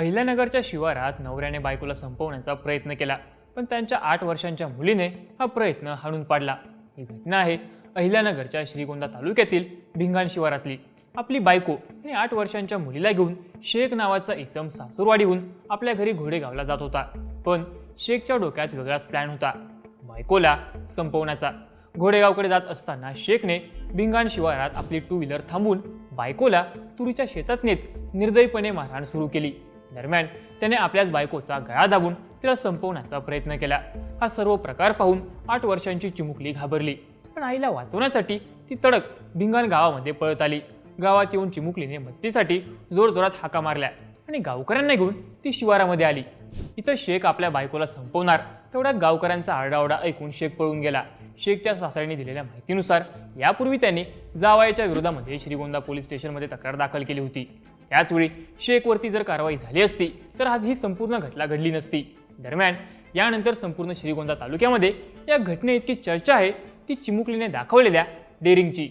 अहिल्यानगरच्या शिवारात नवऱ्याने बायकोला संपवण्याचा प्रयत्न केला. पण त्यांच्या आठ वर्षांच्या मुलीने हा प्रयत्न हाणून पाडला. ही घटना आहे अहिल्यानगरच्या श्रीगोंदा तालुक्यातील भिंगाण शिवारातली. आपली बायको आणि आठ वर्षांच्या मुलीला घेऊन शेख नावाचा इसम सासूरवाडीहून आपल्या घरी घोडेगावला जात होता. पण शेखच्या डोक्यात वेगळाच प्लॅन होता. बायकोला संपवण्याचा. घोडेगावकडे जात असताना शेखने भिंगाण शिवारात आपली टू व्हीलर थांबून बायकोला तुरीच्या शेतात नेत निर्दयीपणे मारहाण सुरू केली. दरम्यान त्याने आपल्याच बायकोचा गळा दाबून तिला संपवण्याचा प्रयत्न केला. हा सर्व प्रकार पाहून आठ वर्षांची चिमुकली घाबरली. पण आईला वाचवण्यासाठी ती तडक भिंगाण गावामध्ये पळत आली. गावात येऊन चिमुकलीने मदतीसाठी जोरजोरात हाका मारल्या. आणि गावकऱ्यांना घेऊन ती शिवारामध्ये आली. इथं शेख आपल्या बायकोला संपवणार. तेवढ्यात गावकऱ्यांचा आरडाओरडा ऐकून शेख पळून गेला. शेखच्या सासऱ्यांनी दिलेल्या माहितीनुसार यापूर्वी त्यांनी जावयाच्या विरोधामध्ये श्रीगोंदा पोलीस स्टेशनमध्ये तक्रार दाखल केली होती. त्याचवेळी शेखवरती जर कारवाई झाली असती तर आज ही संपूर्ण घटना घडली नसती. दरम्यान यानंतर संपूर्ण श्रीगोंदा तालुक्यामध्ये या घटनेइतकी चर्चा आहे ती चिमुकलीने दाखवलेल्या डेअरिंगची.